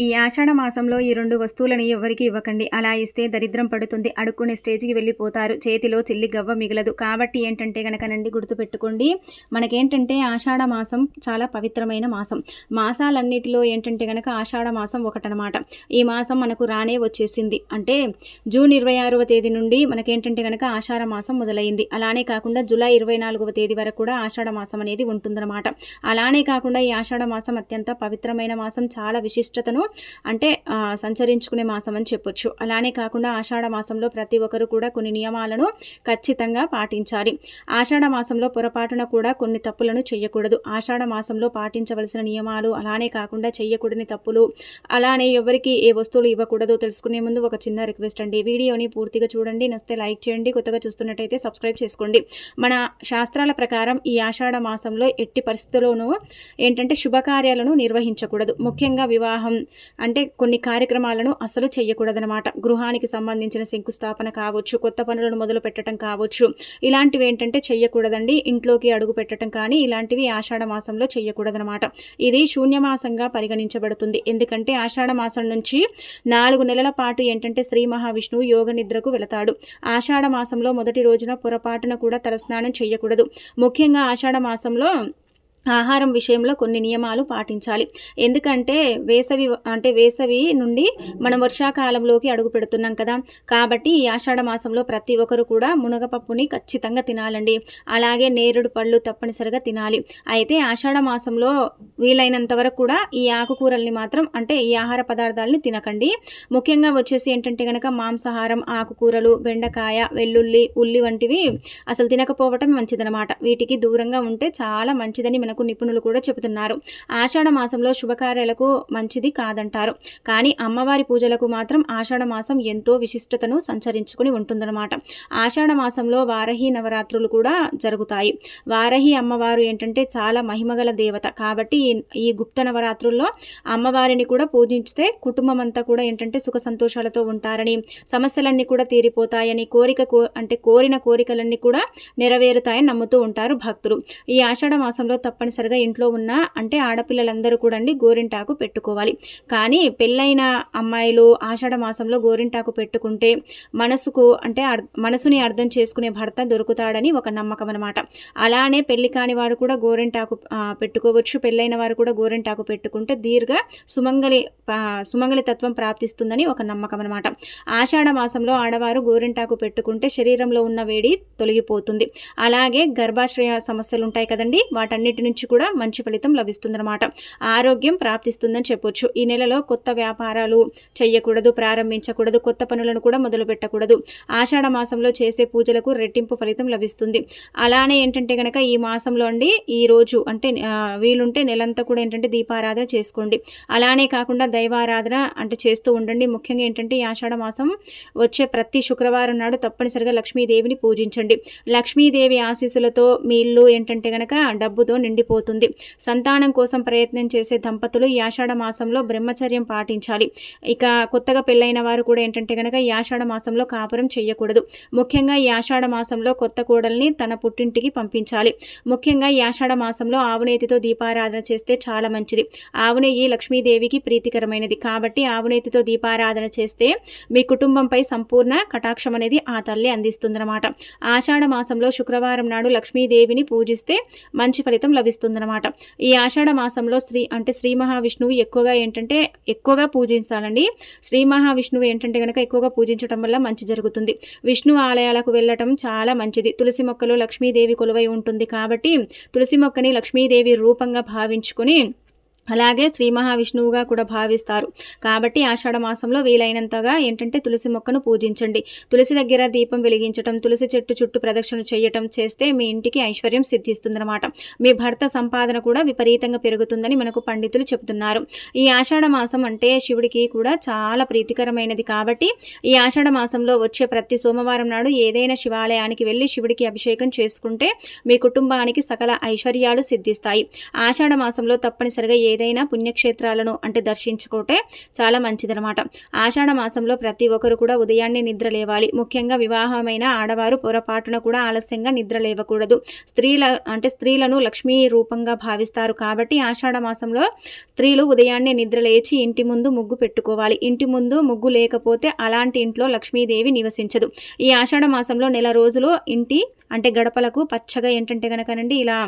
ఈ ఆషాఢ మాసంలో ఈ రెండు వస్తువులని ఎవరికి ఇవ్వకండి. అలా ఇస్తే దరిద్రం పడుతుంది. అడుక్కునే స్టేజ్కి వెళ్ళిపోతారు. చేతిలో చిల్లి గవ్వ మిగలదు. కాబట్టి ఏంటంటే గనకనండి గుర్తుపెట్టుకోండి. మనకేంటంటే ఆషాఢ మాసం చాలా పవిత్రమైన మాసం. మాసాలన్నిటిలో ఏంటంటే గనక ఆషాఢ మాసం ఒకటనమాట. ఈ మాసం మనకు రానే వచ్చేసింది. అంటే జూన్ ఇరవై ఆరవ తేదీ నుండి మనకేంటంటే గనక ఆషాఢ మాసం మొదలైంది. అలానే కాకుండా జూలై ఇరవై నాలుగవ తేదీ వరకు కూడా ఆషాఢ మాసం అనేది ఉంటుందన్నమాట. అలానే కాకుండా ఈ ఆషాఢ మాసం అత్యంత పవిత్రమైన మాసం. చాలా విశిష్టతను అంటే సంచరించుకునే మాసం అని చెప్పొచ్చు. అలానే కాకుండా ఆషాఢ మాసంలో ప్రతి ఒక్కరు కూడా కొన్ని నియమాలను ఖచ్చితంగా పాటించాలి. ఆషాఢ మాసంలో పొరపాటున కూడా కొన్ని తప్పులను చేయకూడదు ఆషాఢ మాసంలో పాటించవలసిన నియమాలు అలానే కాకుండా చేయకూడని తప్పులు అలానే ఎవరికి ఏ వస్తువులు ఇవ్వకూడదు తెలుసుకునే ముందు ఒక చిన్న రిక్వెస్ట్ అండి. వీడియోని పూర్తిగా చూడండి నస్తే లైక్ చేయండి కొత్తగా చూస్తున్నట్టయితే సబ్స్క్రైబ్ చేసుకోండి. మన శాస్త్రాల ప్రకారం ఈ ఆషాఢ మాసంలో ఎట్టి పరిస్థితుల్లోనూ ఏంటంటే శుభకార్యాలను నిర్వహించకూడదు. ముఖ్యంగా వివాహం అంటే కొన్ని కార్యక్రమాలను అసలు చేయకూడదనమాట గృహానికి సంబంధించిన శంకుస్థాపన కావచ్చు కొత్త పనులను మొదలు పెట్టడం కావచ్చు. ఇలాంటివి ఏంటంటే చెయ్యకూడదండి. ఇంట్లోకి అడుగు పెట్టడం కానీ ఇలాంటివి ఆషాఢ మాసంలో చేయకూడదనమాట ఇది శూన్యమాసంగా పరిగణించబడుతుంది. ఎందుకంటే ఆషాఢ మాసం నుంచి నాలుగు నెలల పాటు ఏంటంటే శ్రీ మహావిష్ణువు యోగ నిద్రకు వెళతాడు. ఆషాఢ మాసంలో మొదటి రోజున పొరపాటున కూడా తలస్నానం చేయకూడదు ముఖ్యంగా ఆషాఢ మాసంలో ఆహారం విషయంలో కొన్ని నియమాలు పాటించాలి. ఎందుకంటే వేసవి అంటే వేసవి నుండి మనం వర్షాకాలంలోకి అడుగు పెడుతున్నాం కదా. కాబట్టి ఈ ఆషాఢ మాసంలో ప్రతి ఒక్కరు కూడా మునగపప్పుని ఖచ్చితంగా తినాలండి. అలాగే నేరుడు పళ్ళు తప్పనిసరిగా తినాలి. అయితే ఆషాఢ మాసంలో వీలైనంత వరకు కూడా ఈ ఆకుకూరల్ని మాత్రం అంటే ఈ ఆహార పదార్థాలని తినకండి. ముఖ్యంగా వచ్చేసి ఏంటంటే కనుక మాంసాహారం ఆకుకూరలు బెండకాయ వెల్లుల్లి ఉల్లి వంటివి అసలు తినకపోవటం మంచిదనమాట వీటికి దూరంగా ఉంటే చాలా మంచిదని మనకు నిపుణులు కూడా చెబుతున్నారు. ఆషాఢ మాసంలో శుభకార్యాలకు మంచిది కాదంటారు. కానీ అమ్మవారి పూజలకు మాత్రం ఆషాఢ మాసం ఎంతో విశిష్టతను సంచరించుకుని ఉంటుందన్నమాట. ఆషాఢ మాసంలో వారహి నవరాత్రులు కూడా జరుగుతాయి. వారహి అమ్మవారు ఏంటంటే చాలా మహిమగల దేవత. కాబట్టి ఈ గుప్త నవరాత్రుల్లో అమ్మవారిని కూడా పూజించితే కుటుంబం అంతా కూడా ఏంటంటే సుఖ సంతోషాలతో ఉంటారని సమస్యలన్నీ కూడా తీరిపోతాయని కోరిక కో అంటే కోరిన కోరికలన్నీ కూడా నెరవేరుతాయని నమ్ముతూ ఉంటారు భక్తులు. ఈ ఆషాఢ మాసంలో తప్ప తప్పనిసరిగా ఇంట్లో ఉన్న అంటే ఆడపిల్లలందరూ కూడా అండి గోరింటాకు పెట్టుకోవాలి. కానీ పెళ్ళైన అమ్మాయిలు ఆషాఢ మాసంలో గోరింటాకు పెట్టుకుంటే మనసుకు అంటే మనసుని అర్థం చేసుకునే భర్త దొరుకుతాడని ఒక నమ్మకం అనమాట అలానే పెళ్ళి కాని వారు కూడా గోరింటాకు పెట్టుకోవచ్చు. పెళ్ళైన వారు కూడా గోరింటాకు పెట్టుకుంటే దీర్ఘ సుమంగలి సుమంగలి తత్వం ప్రాప్తిస్తుందని ఒక నమ్మకం అనమాట ఆషాఢ మాసంలో ఆడవారు గోరింటాకు పెట్టుకుంటే శరీరంలో ఉన్న వేడి తొలగిపోతుంది. అలాగే గర్భాశ్రయ సమస్యలు ఉంటాయి కదండి వాటన్నిటి నుంచి కూడా మంచి ఫలితం లభిస్తుందన్నమాట. ఆరోగ్యం ప్రాప్తిస్తుందని చెప్పొచ్చు. ఈ నెలలో కొత్త వ్యాపారాలు చేయకూడదు ప్రారంభించకూడదు కొత్త పనులను కూడా మొదలు పెట్టకూడదు. ఆషాఢ మాసంలో చేసే పూజలకు రెట్టింపు ఫలితం లభిస్తుంది. అలానే ఏంటంటే కనుక ఈ మాసంలో అండి ఈ రోజు అంటే వీలుంటే నెలంతా కూడా ఏంటంటే దీపారాధన చేసుకోండి. అలానే కాకుండా దైవారాధన అంటే చేస్తూ ఉండండి. ముఖ్యంగా ఏంటంటే ఈ ఆషాఢ మాసం వచ్చే ప్రతి శుక్రవారం నాడు తప్పనిసరిగా లక్ష్మీదేవిని పూజించండి. లక్ష్మీదేవి ఆశీస్సులతో మీ ఇల్లు ఏంటంటే కనుక డబ్బుతో నిండి ఉండిపోతుంది సంతానం కోసం ప్రయత్నం చేసే దంపతులు ఈ ఆషాఢ మాసంలో బ్రహ్మచర్యం పాటించాలి. ఇక కొత్తగా పెళ్ళైన వారు కూడా ఏంటంటే కనుక ఈ ఆషాఢ మాసంలో కాపురం చేయకూడదు. ముఖ్యంగా ఈ ఆషాఢ మాసంలో కొత్త కోడల్ని తన పుట్టింటికి పంపించాలి. ముఖ్యంగా ఈ ఆషాఢ మాసంలో ఆవునేతితో దీపారాధన చేస్తే చాలా మంచిది. ఆవునేయి లక్ష్మీదేవికి ప్రీతికరమైనది. కాబట్టి ఆవునేతితో దీపారాధన చేస్తే మీ కుటుంబంపై సంపూర్ణ కటాక్షం అనేది ఆ తల్లి అందిస్తుందన్నమాట. ఆషాఢ మాసంలో శుక్రవారం నాడు లక్ష్మీదేవిని పూజిస్తే మంచి ఫలితం లభిస్తుంది. లభిస్తుందనమాట ఈ ఆషాఢ మాసంలో శ్రీ అంటే శ్రీ మహావిష్ణువు ఎక్కువగా ఏంటంటే ఎక్కువగా పూజించాలండి. శ్రీ మహావిష్ణువు ఏంటంటే కనుక ఎక్కువగా పూజించడం వల్ల మంచి జరుగుతుంది. విష్ణు ఆలయాలకు వెళ్ళటం చాలా మంచిది. తులసి మొక్కలు లక్ష్మీదేవి కొలువై ఉంటుంది కాబట్టి తులసి మొక్కని లక్ష్మీదేవి రూపంగా భావించుకొని అలాగే శ్రీ మహావిష్ణువుగా కూడా భావిస్తారు. కాబట్టి ఆషాఢ మాసంలో వీలైనంతగా ఏంటంటే తులసి మొక్కను పూజించండి. తులసి దగ్గర దీపం వెలిగించటం తులసి చెట్టు చుట్టూ ప్రదక్షిణ చేయటం చేస్తే మీ ఇంటికి ఐశ్వర్యం సిద్ధిస్తుందన్నమాట. మీ భర్త సంపాదన కూడా విపరీతంగా పెరుగుతుందని మనకు పండితులు చెబుతున్నారు. ఈ ఆషాఢ మాసం అంటే శివుడికి కూడా చాలా ప్రీతికరమైనది కాబట్టి ఈ ఆషాఢ మాసంలో వచ్చే ప్రతి సోమవారం నాడు ఏదైనా శివాలయానికి వెళ్ళి శివుడికి అభిషేకం చేసుకుంటే మీ కుటుంబానికి సకల ఐశ్వర్యాలు సిద్ధిస్తాయి. ఆషాఢ మాసంలో తప్పనిసరిగా ఏదైనా ఏదైనా పుణ్యక్షేత్రాలను అంటే దర్శించుకుంటే చాలా మంచిదనమాట ఆషాఢ మాసంలో ప్రతి ఒక్కరు కూడా ఉదయాన్నే నిద్ర లేవాలి. ముఖ్యంగా వివాహమైన ఆడవారు పొరపాటున కూడా ఆలస్యంగా నిద్ర లేవకూడదు. స్త్రీల అంటే స్త్రీలను లక్ష్మీ రూపంగా భావిస్తారు కాబట్టి ఆషాఢ మాసంలో స్త్రీలు ఉదయాన్నే నిద్ర లేచి ఇంటి ముందు ముగ్గు పెట్టుకోవాలి. ఇంటి ముందు ముగ్గు లేకపోతే అలాంటి ఇంట్లో లక్ష్మీదేవి నివసించదు. ఈ ఆషాఢ మాసంలో నెల రోజులు ఇంటి అంటే గడపలకు పచ్చగా ఏంటంటే కనుకనండి ఇలా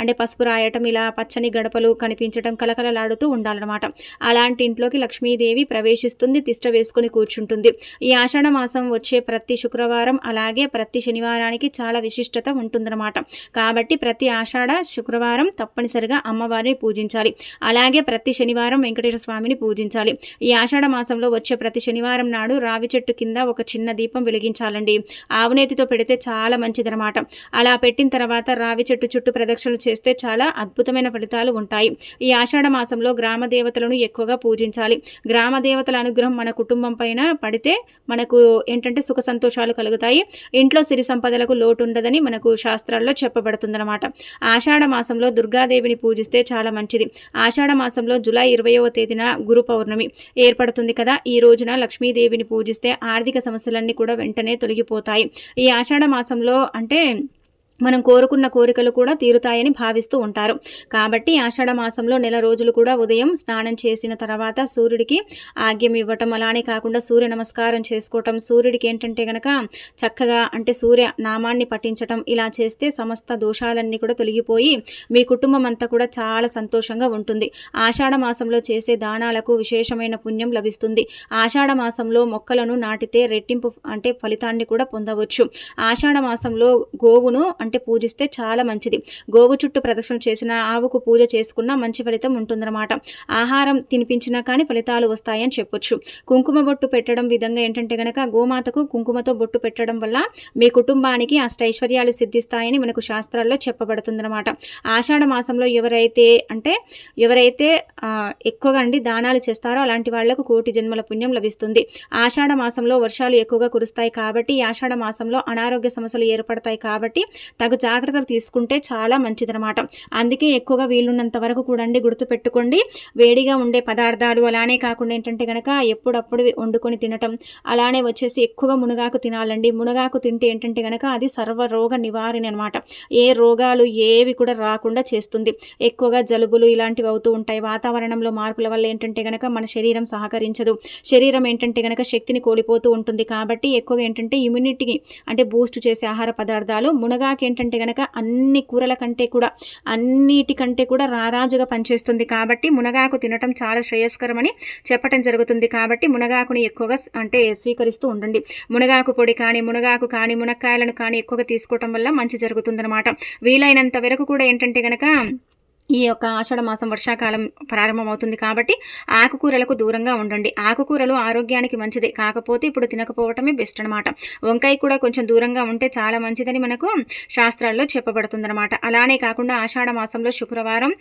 అంటే పసుపు రాయటం ఇలా పచ్చని గడపలు కనిపించటం కలకలలాడుతూ ఉండాలన్నమాట. అలాంటి ఇంట్లోకి లక్ష్మీదేవి ప్రవేశిస్తుంది తిష్ట వేసుకుని కూర్చుంటుంది. ఈ ఆషాఢ మాసం వచ్చే ప్రతి శుక్రవారం అలాగే ప్రతి శనివారానికి చాలా విశిష్టత ఉంటుందన్నమాట. కాబట్టి ప్రతి ఆషాఢ శుక్రవారం తప్పనిసరిగా అమ్మవారిని పూజించాలి. అలాగే ప్రతి శనివారం వెంకటేశ్వర స్వామిని పూజించాలి. ఈ ఆషాఢ మాసంలో వచ్చే ప్రతి శనివారం నాడు రావి చెట్టు కింద ఒక చిన్న దీపం వెలిగించాలండి. ఆవునేతితో పెడితే చాలా మంచిదన్నమాట. అలా పెట్టిన తర్వాత రావి చెట్టు చుట్టూ ప్రదక్షిణలు చేస్తే చాలా అద్భుతమైన ఫలితాలు ఉంటాయి. ఈ ఆషాఢ మాసంలో గ్రామ దేవతలను ఎక్కువగా పూజించాలి. గ్రామ దేవతల అనుగ్రహం మన కుటుంబం పైన పడితే మనకు ఏంటంటే సుఖ సంతోషాలు కలుగుతాయి. ఇంట్లో సిరి సంపదలకు లోటు ఉండదని మనకు శాస్త్రాల్లో చెప్పబడుతుందన్నమాట. ఆషాఢ మాసంలో దుర్గాదేవిని పూజిస్తే చాలా మంచిది. ఆషాఢ మాసంలో జూలై ఇరవయవ తేదీన గురు పౌర్ణమి ఏర్పడుతుంది కదా. ఈ రోజున లక్ష్మీదేవిని పూజిస్తే ఆర్థిక సమస్యలన్నీ కూడా వెంటనే తొలగిపోతాయి. ఈ ఆషాఢ మాసంలో అంటే In. మనం కోరుకున్న కోరికలు కూడా తీరుతాయని భావిస్తూ ఉంటారు. కాబట్టి ఆషాఢ మాసంలో నెల రోజులు కూడా ఉదయం స్నానం చేసిన తర్వాత సూర్యుడికి ఆగ్యం ఇవ్వటం అలానే కాకుండా సూర్య నమస్కారం చేసుకోవటం సూర్యుడికి ఏంటంటే గనక చక్కగా అంటే సూర్య నామాన్ని పఠించటం ఇలా చేస్తే సమస్త దోషాలన్నీ కూడా తొలగిపోయి మీ కుటుంబం అంతా కూడా చాలా సంతోషంగా ఉంటుంది. ఆషాఢ మాసంలో చేసే దానాలకు విశేషమైన పుణ్యం లభిస్తుంది. ఆషాఢ మాసంలో మొక్కలను నాటితే రెట్టింపు అంటే ఫలితాన్ని కూడా పొందవచ్చు. ఆషాఢ మాసంలో గోవును అంటే పూజిస్తే చాలా మంచిది. గోవు చుట్టూ ప్రదక్షిణ చేసిన ఆవుకు పూజ చేసుకున్న మంచి ఫలితం ఉంటుందన్నమాట. ఆహారం తినిపించినా కానీ ఫలితాలు వస్తాయని చెప్పొచ్చు. కుంకుమ బొట్టు పెట్టడం విధంగా ఏంటంటే గనక గోమాతకు కుంకుమతో బొట్టు పెట్టడం వల్ల మీ కుటుంబానికి అష్టైశ్వర్యాలు సిద్ధిస్తాయని మనకు శాస్త్రాల్లో చెప్పబడుతుందన్నమాట. ఆషాఢ మాసంలో ఎవరైతే అంటే ఎవరైతే ఎక్కువగా అండి దానాలు చేస్తారో అలాంటి వాళ్ళకు కోటి జన్మల పుణ్యం లభిస్తుంది. ఆషాఢ మాసంలో వర్షాలు ఎక్కువగా కురుస్తాయి కాబట్టి ఆషాఢ మాసంలో అనారోగ్య సమస్యలు ఏర్పడతాయి కాబట్టి తగు జాగ్రత్తలు తీసుకుంటే చాలా మంచిదనమాట అందుకే ఎక్కువగా వీలున్నంత వరకు కూడండి గుర్తుపెట్టుకోండి. వేడిగా ఉండే పదార్థాలు అలానే కాకుండా ఏంటంటే కనుక ఎప్పుడప్పుడు వండుకొని తినటం అలానే వచ్చేసి ఎక్కువగా మునగాకు తినాలండి. మునగాకు తింటే ఏంటంటే కనుక అది సర్వరోగ నివారణ అనమాట ఏ రోగాలు ఏవి కూడా రాకుండా చేస్తుంది. ఎక్కువగా జలుబులు ఇలాంటివి అవుతూ ఉంటాయి. వాతావరణంలో మార్పుల వల్ల ఏంటంటే కనుక మన శరీరం సహకరించదు. శరీరం ఏంటంటే కనుక శక్తిని కోల్పోతూ ఉంటుంది కాబట్టి ఎక్కువగా ఏంటంటే ఇమ్యూనిటీకి అంటే బూస్ట్ చేసే ఆహార పదార్థాలు మునగాకి ఏంటంటే కనుక అన్ని కూరల కంటే కూడా అన్నిటికంటే కూడా రారాజుగా పనిచేస్తుంది కాబట్టి మునగాకు తినటం చాలా శ్రేయస్కరమని చెప్పటం జరుగుతుంది కాబట్టి మునగాకుని ఎక్కువగా అంటే స్వీకరిస్తూ ఉండండి. మునగాకు పొడి కానీ మునగాకు కానీ మునక్కాయలను కానీ ఎక్కువగా తీసుకోవటం వల్ల మంచి జరుగుతుందన్నమాట. వీలైనంత వరకు కూడా ఏంటంటే కనుక ఈ యొక్క ఆషాఢ మాసం వర్షాకాలం ప్రారంభమవుతుంది కాబట్టి ఆకుకూరలకు దూరంగా ఉండండి. ఆకుకూరలు ఆరోగ్యానికి మంచిదే. కాకపోతే ఇప్పుడు తినకపోవటమే బెస్ట్ అనమాట వంకాయ కూడా కొంచెం దూరంగా ఉంటే చాలా మంచిదని మనకు శాస్త్రాల్లో చెప్పబడుతుందన్నమాట. అలానే కాకుండా ఆషాఢ మాసంలో శుక్రవారం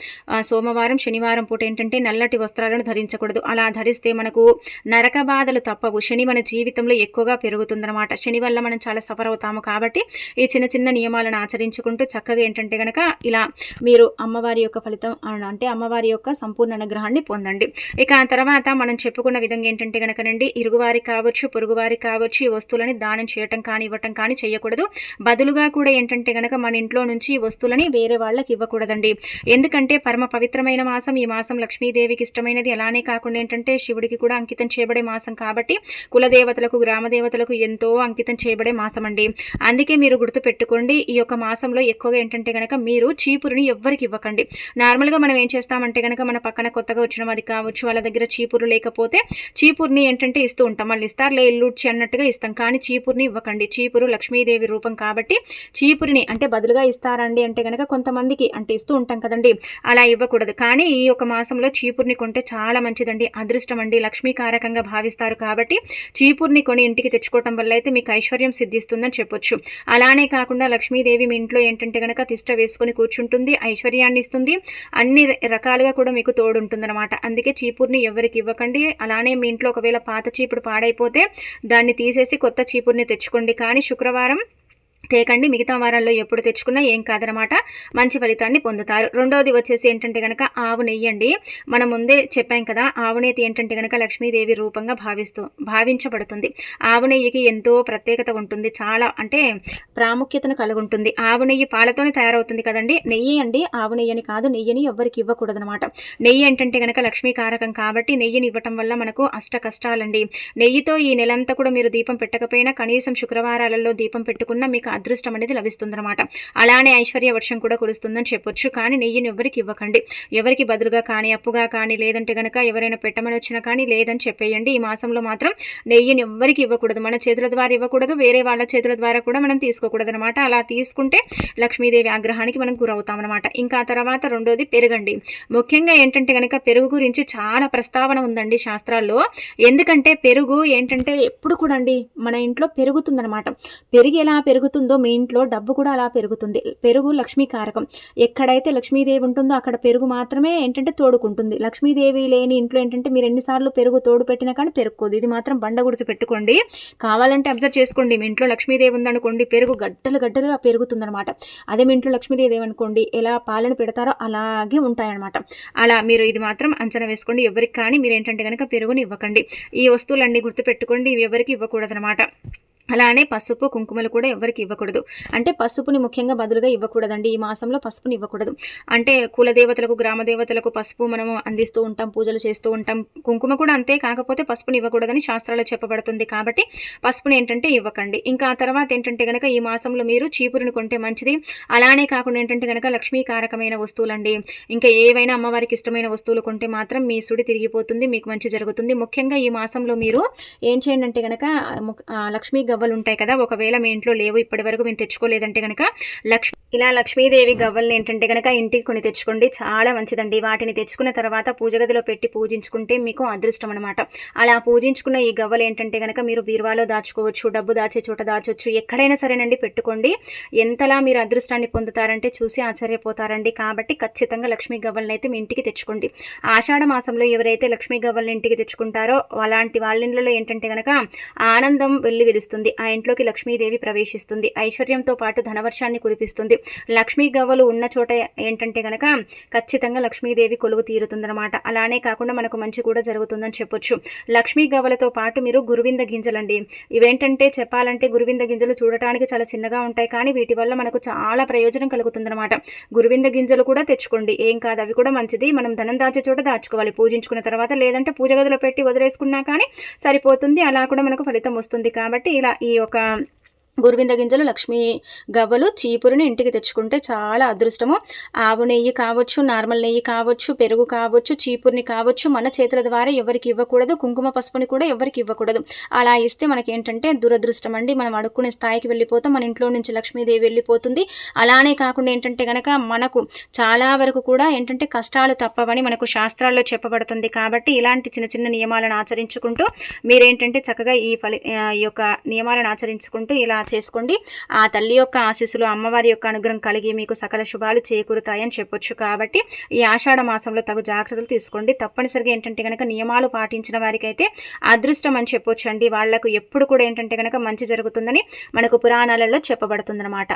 సోమవారం శనివారం పూట ఏంటంటే నల్లటి వస్త్రాలను ధరించకూడదు. అలా ధరిస్తే మనకు నరక బాధలు తప్పవు. శని మన జీవితంలో ఎక్కువగా పెరుగుతుందన్నమాట. శని వల్ల మనం చాలా సఫర్ అవుతాము కాబట్టి ఈ చిన్న చిన్న నియమాలను ఆచరించుకుంటూ చక్కగా ఏంటంటే కనుక ఇలా మీరు అమ్మవారి యొక్క ఫలితం అంటే అమ్మవారి యొక్క సంపూర్ణ అనుగ్రహాన్ని పొందండి. ఇక ఆ తర్వాత మనం చెప్పుకున్న విధంగా ఏంటంటే కనుకనండి ఇరుగువారి కావచ్చు పొరుగువారికి కావచ్చు ఈ వస్తువులని దానం చేయటం కానీ ఇవ్వటం కానీ చేయకూడదు. బదులుగా కూడా ఏంటంటే కనుక మన ఇంట్లో నుంచి ఈ వస్తువులని వేరే వాళ్ళకి ఇవ్వకూడదండి. ఎందుకంటే పరమ పవిత్రమైన మాసం ఈ మాసం లక్ష్మీదేవికి ఇష్టమైనది. అలానే కాకుండా ఏంటంటే శివుడికి కూడా అంకితం చేయబడే మాసం కాబట్టి కులదేవతలకు గ్రామదేవతలకు ఎంతో అంకితం చేయబడే మాసం అండి అందుకే మీరు గుర్తుపెట్టుకోండి ఈ యొక్క మాసంలో ఎక్కువగా ఏంటంటే కనుక మీరు చీపురుని ఎవ్వరికి ఇవ్వకండి. నార్మల్గా మనం ఏం చేస్తామంటే కనుక మన పక్కన కొత్తగా వచ్చిన వారికి కావచ్చు వాళ్ళ దగ్గర చీపురు లేకపోతే చీపుర్ని ఏంటంటే ఇస్తూ ఉంటాం. మళ్ళీ ఇస్తారులే ఇల్లుడ్చి అన్నట్టుగా ఇస్తాం. కానీ చీపుర్ని ఇవ్వకండి. చీపురు లక్ష్మీదేవి రూపం కాబట్టి చీపురిని అంటే బదులుగా ఇస్తారండి అంటే కనుక కొంతమందికి అంటే ఇస్తూ ఉంటాం కదండి. అలా ఇవ్వకూడదు. కానీ ఈ యొక్క మాసంలో చీపుర్ని కొంటే చాలా మంచిదండి. అదృష్టం అండి. లక్ష్మీకారకంగా భావిస్తారు కాబట్టి చీపుర్ని కొని ఇంటికి తెచ్చుకోవటం వల్ల అయితే మీకు ఐశ్వర్యం సిద్ధిస్తుందని చెప్పొచ్చు. అలానే కాకుండా లక్ష్మీదేవి మీ ఇంట్లో ఏంటంటే కనుక తిష్ట వేసుకొని కూర్చుంటుంది. ఐశ్వర్యాన్ని ఇస్తుంది. అన్ని రకాలుగా కూడా మీకు తోడుంటుందన్నమాట. అందుకే చీపుర్ని ఎవరికి ఇవ్వకండి. అలానే మీ ఇంట్లో ఒకవేళ పాత చీపురు పాడైపోతే దాన్ని తీసేసి కొత్త చీపుర్ని తెచ్చుకోండి. కానీ శుక్రవారం తేకండి. మిగతా వారాల్లో ఎప్పుడు తెచ్చుకున్నా ఏం కాదనమాట మంచి ఫలితాన్ని పొందుతారు. రెండోది వచ్చేసి ఏంటంటే కనుక ఆవు నెయ్యండి. మనం ముందే చెప్పాం కదా ఆవు నెయ్యి ఏంటంటే కనుక లక్ష్మీదేవి రూపంగా భావిస్తూ భావించబడుతుంది. ఆవు నెయ్యికి ఎంతో ప్రత్యేకత ఉంటుంది. చాలా అంటే ప్రాముఖ్యతను కలుగుంటుంది. ఆవు నెయ్యి పాలతోనే తయారవుతుంది కదండి. నెయ్యి అండి ఆవు నెయ్యని కాదు. నెయ్యిని ఎవ్వరికి ఇవ్వకూడదనమాట నెయ్యి ఏంటంటే కనుక లక్ష్మీకారకం కాబట్టి నెయ్యిని ఇవ్వటం వల్ల మనకు అష్ట కష్టాలండి. నెయ్యితో ఈ నెలంతా కూడా మీరు దీపం పెట్టకపోయినా కనీసం శుక్రవారాలలో దీపం పెట్టుకున్నా మీకు అదృష్టం అనేది లభిస్తుందన్నమాట. అలానే ఐశ్వర్య వర్షం కూడా కురుస్తుందని చెప్పొచ్చు. కానీ నెయ్యిని ఎవరికి ఇవ్వకండి. ఎవరికి బదులుగా కానీ అప్పుగా కానీ లేదంటే కనుక ఎవరైనా పెట్టమని వచ్చినా కానీ లేదని చెప్పేయండి. ఈ మాసంలో మాత్రం నెయ్యిని ఎవ్వరికి ఇవ్వకూడదు. మన చేతుల ద్వారా ఇవ్వకూడదు. వేరే వాళ్ళ చేతుల ద్వారా కూడా మనం తీసుకోకూడదు అనమాట అలా తీసుకుంటే లక్ష్మీదేవి ఆగ్రహానికి మనం గురవుతాం అనమాట ఇంకా తర్వాత రెండోది పెరగండి. ముఖ్యంగా ఏంటంటే కనుక పెరుగు గురించి చాలా ప్రస్తావన ఉందండి శాస్త్రాల్లో. ఎందుకంటే పెరుగు ఏంటంటే ఎప్పుడు కూడా అండి మన ఇంట్లో పెరుగుతుందనమాట పెరుగు ఎలా పెరుగుతుంది? మీ ఇంట్లో డబ్బు కూడా అలా పెరుగుతుంది. పెరుగు లక్ష్మీ కారకం. ఎక్కడైతే లక్ష్మీదేవి ఉంటుందో అక్కడ పెరుగు మాత్రమే ఏంటంటే తోడుకుంటుంది. లక్ష్మీదేవి లేని ఇంట్లో ఏంటంటే మీరు ఎన్నిసార్లు పెరుగు తోడు పెట్టినా కానీ పెరుగుకోదు ఇది మాత్రం బండ గుర్తు పెట్టుకోండి. కావాలంటే అబ్జర్వ్ చేసుకోండి. మీ ఇంట్లో లక్ష్మీదేవి ఉందనుకోండి పెరుగు గడ్డలు గడ్డలుగా పెరుగుతుందనమాట అదే మీ ఇంట్లో లక్ష్మీదేవి అనుకోండి ఎలా పాలన పెడతారో అలాగే ఉంటాయన్నమాట. అలా మీరు ఇది మాత్రం అంచనా వేసుకోండి. ఎవరికి కానీ మీరు ఏంటంటే కనుక పెరుగుని ఇవ్వకండి. ఈ వస్తువులన్నీ గుర్తుపెట్టుకోండి. ఇవి ఎవరికి ఇవ్వకూడదనమాట అలానే పసుపు కుంకుమలు కూడా ఎవరికి ఇవ్వకూడదు. అంటే పసుపుని ముఖ్యంగా బదులుగా ఇవ్వకూడదండి. ఈ మాసంలో పసుపుని ఇవ్వకూడదు. అంటే కులదేవతలకు గ్రామ దేవతలకు పసుపు మనము అందిస్తూ ఉంటాం పూజలు చేస్తూ ఉంటాం. కుంకుమ కూడా అంతే కాకపోతే పసుపుని ఇవ్వకూడదని శాస్త్రాలు చెప్పబడుతుంది కాబట్టి పసుపుని ఏంటంటే ఇవ్వకండి. ఇంకా ఆ తర్వాత ఏంటంటే కనుక ఈ మాసంలో మీరు చీపురుని కొంటే మంచిది. అలానే కాకుండా ఏంటంటే కనుక లక్ష్మీకారకమైన వస్తువులండి. ఇంకా ఏవైనా అమ్మవారికి ఇష్టమైన వస్తువులు కొంటే మాత్రం మీ సుడి తిరిగిపోతుంది మీకు మంచి జరుగుతుంది. ముఖ్యంగా ఈ మాసంలో మీరు ఏం చేయండి అంటే కనుక లక్ష్మీ గవ్వలు ఉంటాయి కదా ఒకవేళ మీ ఇంట్లో లేవు ఇప్పటి వరకు మేము తెచ్చుకోలేదంటే కనుక లక్ష్మి ఇలా లక్ష్మీదేవి గవ్వల్ని ఏంటంటే కనుక ఇంటికి కొని తెచ్చుకోండి చాలా మంచిదండి. వాటిని తెచ్చుకున్న తర్వాత పూజ గదిలో పెట్టి పూజించుకుంటే మీకు అదృష్టం అనమాట అలా పూజించుకున్న ఈ గవ్వలు ఏంటంటే కనుక మీరు బీరువాలో దాచుకోవచ్చు డబ్బు దాచే చోట దాచొచ్చు ఎక్కడైనా సరేనండి పెట్టుకోండి. ఎంతలా మీరు అదృష్టాన్ని పొందుతారంటే చూసి ఆశ్చర్యపోతారండి. కాబట్టి ఖచ్చితంగా లక్ష్మీ గవ్వల్ని అయితే మీ ఇంటికి తెచ్చుకోండి. ఆషాఢ మాసంలో ఎవరైతే లక్ష్మీ గవ్వల్ని ఇంటికి తెచ్చుకుంటారో అలాంటి వాళ్ళ ఇంట్లో ఏంటంటే కనుక ఆనందం వెళ్ళి విలుస్తుంది ఆ ఇంట్లోకి లక్ష్మీదేవి ప్రవేశిస్తుంది. ఐశ్వర్యంతో పాటు ధనవర్షాన్ని కురిపిస్తుంది. లక్ష్మీ గవ్వలు ఉన్న చోట ఏంటంటే కనుక ఖచ్చితంగా లక్ష్మీదేవి కొలువు తీరుతుందనమాట అలానే కాకుండా మనకు మంచి కూడా జరుగుతుందని చెప్పొచ్చు. లక్ష్మీ గవ్వలతో పాటు మీరు గురువింద గింజలండి. ఇవేంటంటే చెప్పాలంటే గురువింద గింజలు చూడటానికి చాలా చిన్నగా ఉంటాయి. కానీ వీటి వల్ల మనకు చాలా ప్రయోజనం కలుగుతుందన్నమాట. గురువింద గింజలు కూడా తెచ్చుకోండి. ఏం కాదు అవి కూడా మంచిది. మనం ధనం దాచే చోట దాచుకోవాలి. పూజించుకున్న తర్వాత లేదంటే పూజ గదిలో పెట్టి వదిలేసుకున్నా కానీ సరిపోతుంది. అలా కూడా మనకు ఫలితం వస్తుంది. కాబట్టి ఇలా ఈ యొక్క గురువింద గింజలు లక్ష్మీ గవ్వలు చీపురుని ఇంటికి తెచ్చుకుంటే చాలా అదృష్టము. ఆవు నెయ్యి కావచ్చు నార్మల్ నెయ్యి కావచ్చు పెరుగు కావచ్చు చీపురుని కావచ్చు మన చేతుల ద్వారా ఎవరికి ఇవ్వకూడదు కుంకుమ పసుపుని కూడా ఎవరికి ఇవ్వకూడదు. అలా ఇస్తే మనకి ఏంటంటే దురదృష్టం అండి మనం అడుక్కునే స్థాయికి వెళ్ళిపోతాం మన ఇంట్లో నుంచి లక్ష్మీదేవి వెళ్ళిపోతుంది. అలానే కాకుండా ఏంటంటే కనుక మనకు చాలా వరకు కూడా ఏంటంటే కష్టాలు తప్పవని మనకు శాస్త్రాల్లో చెప్పబడుతుంది. కాబట్టి ఇలాంటి చిన్న చిన్న నియమాలను ఆచరించుకుంటూ మీరేంటంటే చక్కగా ఈ ఫలి ఈ యొక్క నియమాలను ఆచరించుకుంటూ ఇలా చేసుకోండి. ఆ తల్లి యొక్క ఆశీస్సులు అమ్మవారి యొక్క అనుగ్రహం కలిగి మీకు సకల శుభాలు చేకూరుతాయని చెప్పొచ్చు కాబట్టి ఈ ఆషాఢ మాసంలో తగు జాగ్రత్తలు తీసుకోండి. తప్పనిసరిగా ఏంటంటే కనుక నియమాలు పాటించిన వారికైతే అదృష్టం అని చెప్పొచ్చు అండి వాళ్ళకు ఎప్పుడు కూడా ఏంటంటే కనుక మంచి జరుగుతుందని మనకు పురాణాలలో చెప్పబడుతుందన్నమాట.